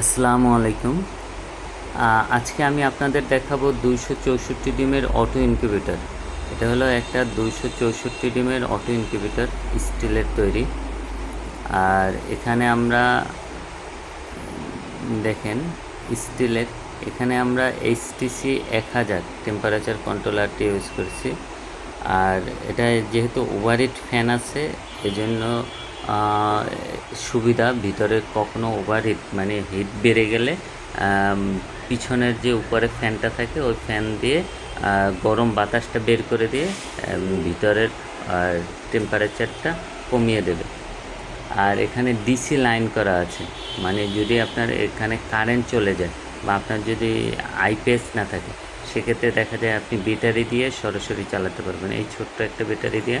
আসসালামু আলাইকুম। আজকে আমি আপনাদের দেখাবো দুইশো চৌষট্টি ডিমের অটো ইনকিউবেটর। এটা হলো একটা দুইশো চৌষট্টি ডিমের অটো ইনকিউবেটর স্টিলের তৈরি। আর এখানে আমরা, দেখেন, স্টিলের, এখানে আমরা এইচটিসি এক হাজার টেম্পারেচার কন্ট্রোলারটি ইউজ করছি। আর এটা যেহেতু ওভারহিট ফ্যান আছে, এজন্য সুবিধা ভিতরে কখনো ওভারহিট মানে হিট বেড়ে গেলে পিছনের যে উপরে ফ্যানটা থাকে, ওই ফ্যান দিয়ে গরম বাতাসটা বের করে দিয়ে ভিতরের টেম্পারেচারটা কমিয়ে দেবে। আর এখানে ডিসি লাইন করা আছে মানে যদি আপনার এখানে কারেন্ট চলে যায়, বা আপনার যদি আইপিএস না থাকে, সেক্ষেত্রে দেখা যায় আপনি ব্যাটারি দিয়ে সরাসরি চালাতে পারবেন। এই ছোট্ট একটা ব্যাটারি দিয়ে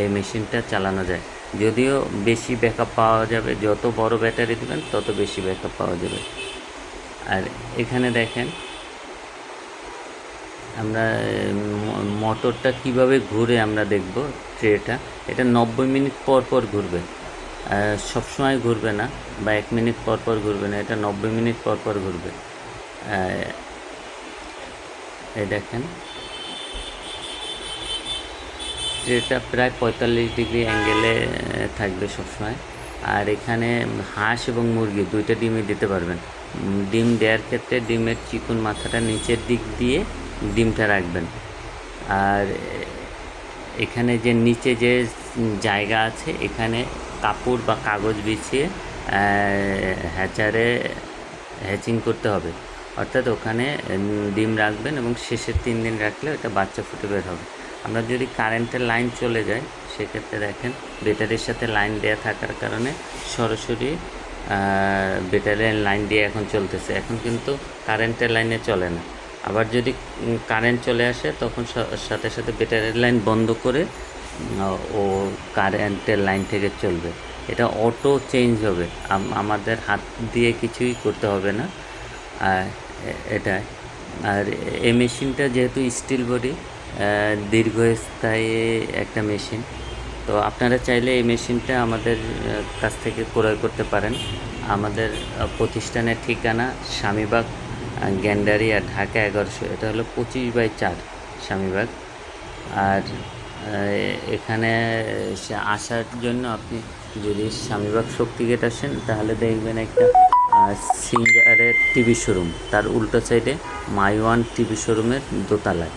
এই মেশিনটা চালানো যায়। যদিও বেশি ব্যাকআপ পাওয়া যাবে, যত বড় ব্যাটারি দেবেন, তত বেশি ব্যাকআপ পাওয়া যাবে। আর এখানে দেখেন, আমরা মোটরটা কীভাবে ঘুরে আমরা দেখব ট্রেটা এটা নব্বই মিনিট পর পর ঘুরবে। সবসময় ঘুরবে না, বা এক মিনিট পর পর ঘুরবে না, এটা নব্বই মিনিট পর পর ঘুরবে। এই দেখেন ট্রেটা প্রায় পঁয়তাল্লিশ ডিগ্রি অ্যাঙ্গেলে থাকবে সবসময়। আর এখানে হাঁস এবং মুরগি দুইটা ডিমই দিতে পারবেন। ডিম দেওয়ার ক্ষেত্রে ডিমের চিকুন মাথাটা নিচের দিক দিয়ে ডিমটা রাখবেন। আর এখানে যে নিচে যে জায়গা আছে, এখানে কাপড় বা কাগজ বিছিয়ে হ্যাচারে হ্যাচিং করতে হবে। অর্থাৎ ওখানে ডিম রাখবেন এবং শেষের তিন দিন রাখলে ওটা বাচ্চা ফুটে বের হবে। আমরা যদি কারেন্টের লাইন চলে যায় সেক্ষেত্রে দেখেন ব্যাটারির সাথে লাইন দেওয়া থাকার কারণে সরাসরি ব্যাটারির লাইন দিয়ে এখন চলতেছে। এখন কিন্তু কারেন্টের লাইনে চলে না। আবার যদি কারেন্ট চলে আসে, তখন সাথে সাথে ব্যাটারির লাইন বন্ধ করে, ও কারেন্টের লাইন থেকে চলবে। এটা অটো চেঞ্জ হবে। আমাদের হাত দিয়ে কিছুই করতে হবে না। এটা আর এই মেশিনটা যেহেতু স্টিল বডি দীর্ঘস্থায়ী একটা মেশিন। তো আপনারা চাইলে এই মেশিনটা আমাদের কাছ থেকে ক্রয় করতে পারেন। আমাদের প্রতিষ্ঠানের ঠিকানা স্বামীবাগ গ্যান্ডারিয়া, ঢাকা এগারোশো। এটা হলো পঁচিশ বাই চার স্বামীবাগ। আর এখানে আসার জন্য আপনি যদি স্বামীবাগ শক্তি গেট আসেন, তাহলে দেখবেন একটা সিঙ্গারের টিভি শোরুম। তার উল্টো সাইডে মাই ওয়ান টিভি শোরুমের দোতলায়।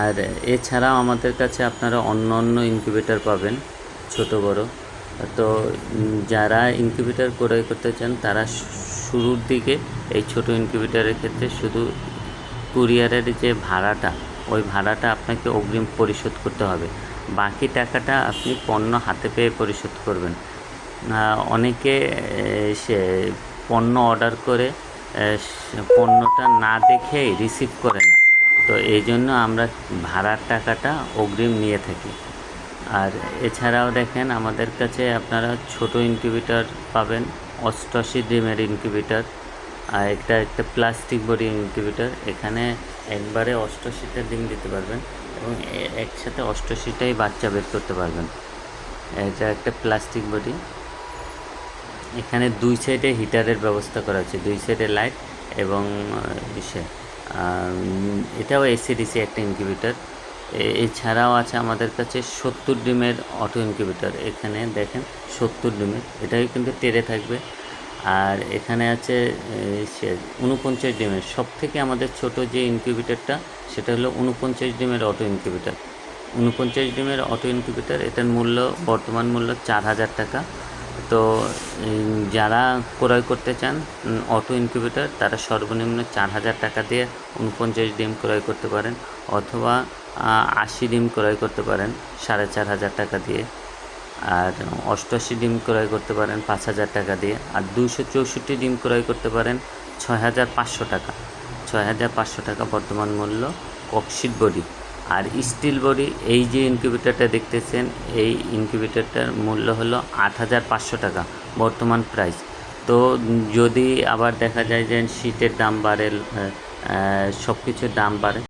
আর এছাড়াও আমাদের কাছে আপনারা অন্য অন্য ইনকিউবেটর পাবেন, ছোট বড়। তো যারা ইনকিউবেটর ক্রয় করতে চান, তারা শুরুর দিকে এই ছোট ইনকিউবেটরের ক্ষেত্রে শুধু কুরিয়ারের যে ভাড়াটা, ওই ভাড়াটা আপনাকে অগ্রিম পরিশোধ করতে হবে। বাকি টাকাটা আপনি পণ্য হাতে পেয়ে পরিশোধ করবেন। অনেকে সে পণ্য অর্ডার করে পণ্যটা না দেখেই রিসিভ করে না। তো এই জন্য আমরা ভাড়ার টাকাটা অগ্রিম নিয়ে থাকি। আর এছাড়াও দেখেন, আমাদের কাছে আপনারা ছোট ইনকিউবেটর পাবেন, অষ্টআশি ডিমের ইনকিউবেটর আর একটা একটা প্লাস্টিক বডি ইনকিউবেটর এখানে একবারে অষ্টআশিটা ডিম দিতে পারবেন এবং একসাথে অষ্টআশিটাই বাচ্চা বের করতে পারবেন। এটা একটা প্লাস্টিক বডি। এখানে দুই সাইডে হিটারের ব্যবস্থা করা আছে, দুই সাইডে লাইট এবং ইসে। এটাও এসিডিসি একটা ইনকিউবেটর এছাড়াও আছে আমাদের কাছে সত্তর ডিমের অটো ইনকিউবেটর এখানে দেখেন সত্তর ডিমের এটাই কিন্তু টেরে থাকবে। আর এখানে আছে সে উনপঞ্চাশ ডিমের। সব থেকে আমাদের ছোট যে ইনকিউবেটরটা সেটা হলো উনপঞ্চাশ ডিমের অটো ইনকিউবেটর উনপঞ্চাশ ডিমের অটো ইনকিউবেটর এটার মূল্য, বর্তমান মূল্য চার হাজার টাকা। তো যারা ক্রয় করতে চান অটো ইনকিউবেটর, তারা সর্বনিম্ন চার হাজার টাকা দিয়ে উনপঞ্চাশ ডিম ক্রয় করতে পারেন অথবা আশি ডিম ক্রয় করতে পারেন সাড়ে চার হাজার টাকা দিয়ে। আর অষ্টআশি ডিম ক্রয় করতে পারেন পাঁচ হাজার টাকা দিয়ে। আর দুশো চৌষট্টি ডিম ক্রয় করতে পারেন ছয় হাজার পাঁচশো টাকা। ছয় হাজার পাঁচশো টাকা বর্তমান মূল্য ককশিট বডি। আর স্টিল বডি, এই যে ইনকিউবেটারটা দেখতেছেন, এই ইনকিউবেটারটার মূল্য হলো আট হাজার পাঁচশো টাকা বর্তমান প্রাইস তো যদি আবার দেখা যায় যে শীতের দাম বাড়ে সব কিছুর দাম বাড়ে